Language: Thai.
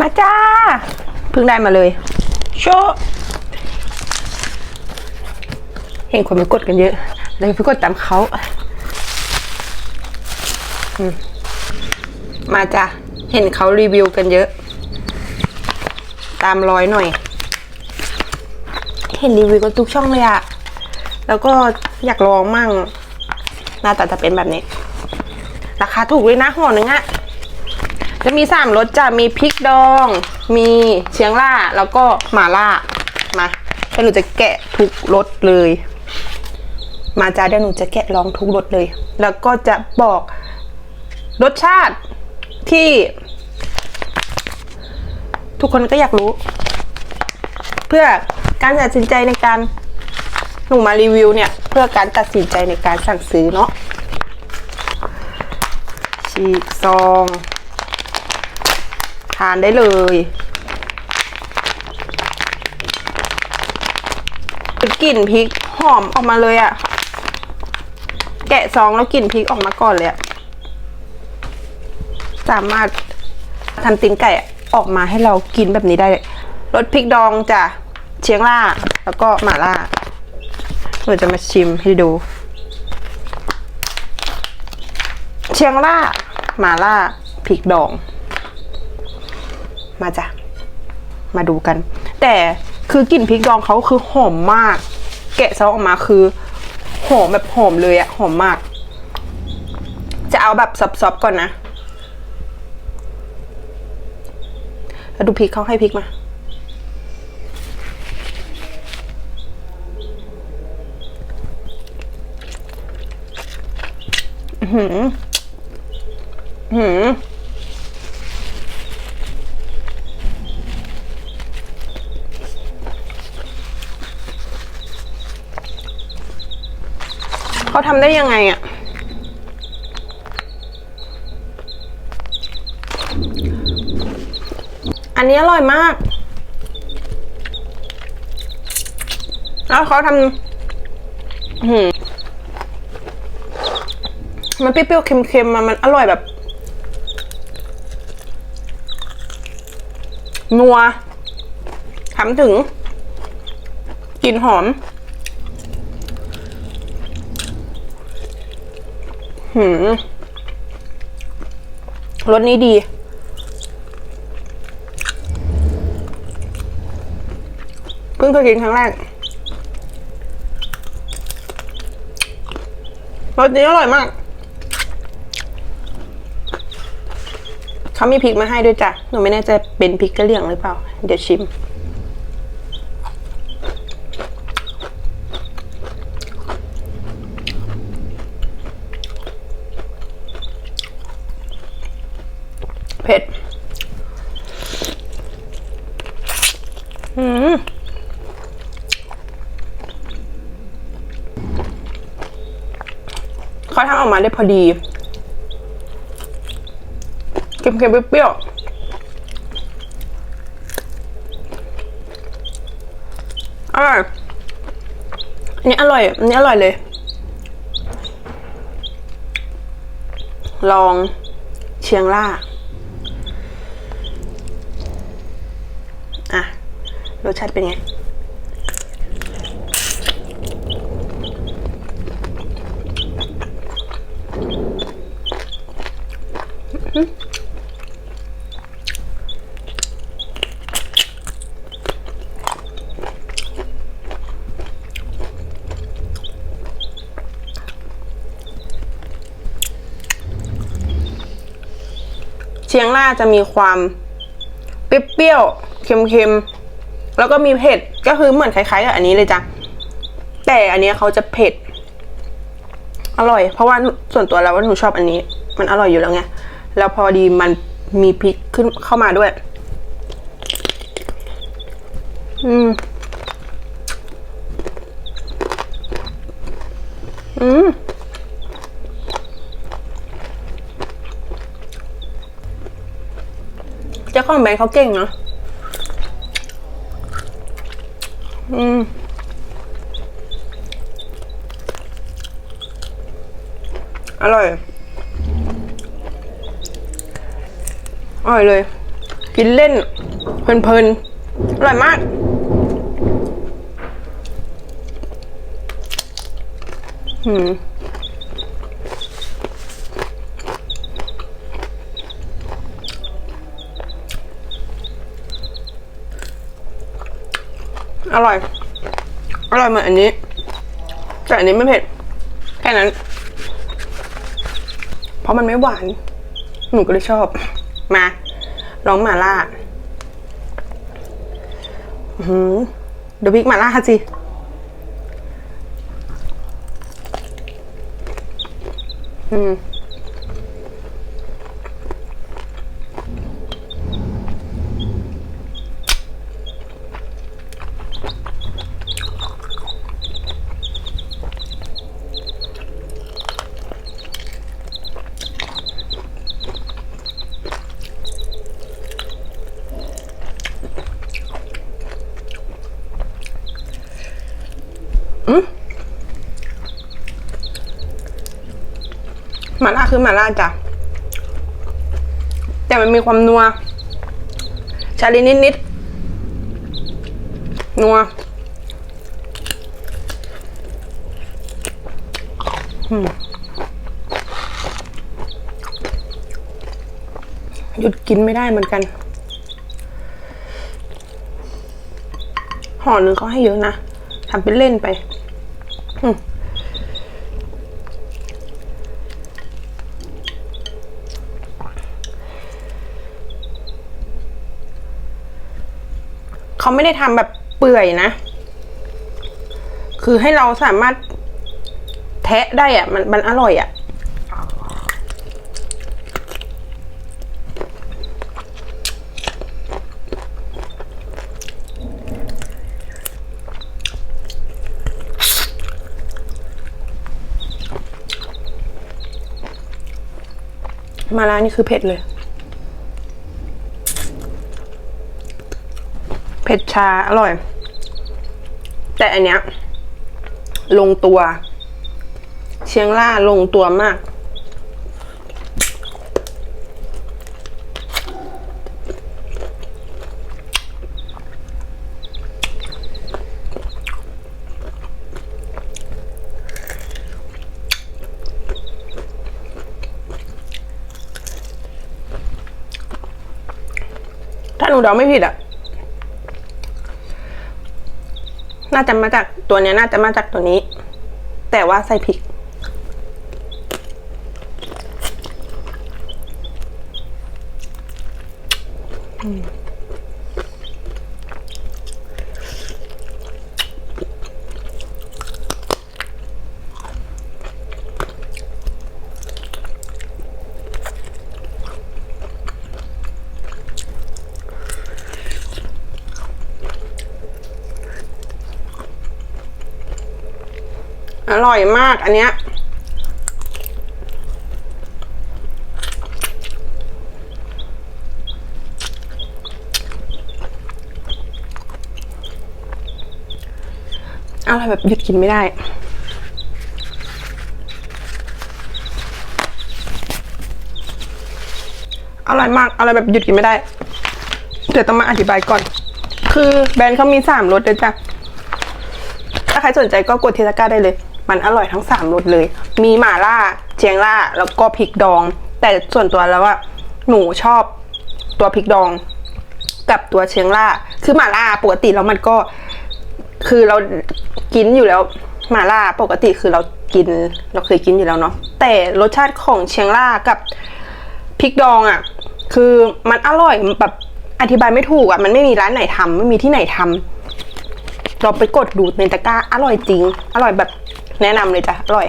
มาจ้า เพิ่งได้มาเลย โชว์เห็นคนไปกดกันเยอะ เลยไปกดตามเขาอืมมาจ้ะ เห็นเขารีวิวกันเยอะ ตามร้อยหน่อย เห็นรีวิวกันทุกช่องเลยอะแล้วก็อยากลองมั่งหน้าตาจะเป็นแบบนี้ ราคาถูกเลยนะห่อหนึ่งอะ จะมีสามรสจ้ะมีพริกดอง มีเชียงล่าแล้วก็หม่าล่ามาเดี๋ยวหนูจะแกะทุกรสเลย มาจ้าเดี๋ยวหนูจะแกะลองทุกรสเลย แล้วก็จะบอกรสชาติที่ ทุกคนก็อยากรู้ เพื่อการตัดสินใจในการหนูมารีวิวเนี่ย เพื่อการตัดสินใจในการสั่งซื้อเนาะฉีกซอง ทานได้เลยกลิ่นพริกหอมออกมาเลยอะแกะซองแล้วกลิ่นพริกออกมาก่อนเลยอะสามารถทำตีนไก่ออกมาให้เรากินแบบนี้ได้เลยรสพริกดองจ้ะเชียงล่า แล้วก็หม่าล่าเราจะมาชิมให้ดู เชียงล่าหม่าล่าพริกดอง มาจ้ะ มาดูกัน แต่คือกลิ่นพริกดองเขาคือหอมมาก แกะซองออกมาคือหอมแบบหอมเลยอะหอมมาก จะเอาแบบซอบๆก่อนนะแล้วดูพริกเขาให้พริกมาอือหืออือหือ เขาทำได้ยังไงอะ่ะอันนี้อร่อยมาก แล้วเขาทำหืมันเปรี้ยวๆเค็มๆมามันอร่อยแบบ นัวทำถึงกลิ่นหอม หืมรสนี้ดี เพิ่งเคยกินครั้งแรกรสนี้อร่อยมาก เขามีพริกมาให้ด้วยจ้ะ หนูไม่แน่ใจเป็นพริกกะเหรี่ยงหรือเปล่า เดี๋ยวชิม เผ็ด อืมเขาทำออกมาได้พอดี เค็มๆเปรี้ยวอร่อยอันนี้อร่อย อันนี้อร่อยเลย ลองเชียงล่า อะ รสชาติเป็นไงเชียงล่าจะมีความเปรี้ยวๆเค็มๆ แล้วก็มีเผ็ดก็คือเหมือนคล้ายๆกับอันนี้เลยจ้ะแต่อันนี้เขาจะเผ็ด อร่อย เพราะว่าส่วนตัวแล้วว่าหนูชอบอันนี้ มันอร่อยอยู่แล้วไงแล้วพอดีมันมีพริกขึ้นเข้ามาด้วย อืม อืมเจ้าของแบรนด์เขาเก่งเนาะ อืมอร่อย อร่อยเลย กินเล่น เพลินๆ อร่อยมาก อืม อร่อย อร่อยเหมือนอันนี้ แต่อันนี้ไม่เผ็ด แค่นั้น เพราะมันไม่หวาน หนูก็เลยชอบ มา ลองหมาล่า อื้อหือเดี๋ยวพริกหมาล่าสิ อืม หมาล่าคือหมาล่าจ้ะ แต่มันมีความนัว ชาลีนิดนิดนัวหยุดกินไม่ได้เหมือนกัน ห่อหนึ่งเขาให้เยอะนะทำเป็นเล่นไป อืม เขาไม่ได้ทำแบบเปื่อยนะ คือให้เราสามารถแทะได้อะมันมันอร่อยอะมาลานี่คือเผ็ดเลย เผ็ดชาอร่อย แต่อันเนี้ย ลงตัว เชียงล่าลงตัวมาก ถ้าหนูเดาไม่ผิดอะ น่าจะมาจากตัวเนี้ยน่าจะมาจากตัวนี้ แต่ว่าใส่พริก อ ร่อยมากอันเนี้ยอร่อยแบบหยุดกินไม่ได้ อร่อยมาก อร่อยแบบหยุดกินไม่ได้ เดี๋ยวต้องมาอธิบายก่อน คือแบรนด์เขามีสามรสเลยจ้ะ ถ้าใครสนใจก็กดเทสก้าได้เลย มันอร่อยทั้งสามรสเลย มีหม่าล่าเชียงล่าแล้วก็พริกดอง แต่ส่วนตัวแล้วว่าหนูชอบตัวพริกดอง กับตัวเชียงล่าคือหม่าล่าปกติแล้วมันก็ คือเรากินอยู่แล้วหม่าล่าปกติคือเรากิน เราเคยกินอยู่แล้วเนาะแต่รสชาติของเชียงล่ากับพริกดองอะ่ะ คือมันอร่อยแบบอธิบายไม่ถูกอะ่ะมันไม่มีร้านไหนทำไม่มีที่ไหนทำเราไปกดดูในตะกร้าอร่อยจริง อร่อยแบบ แนะนำเลยจ้ะอร่อย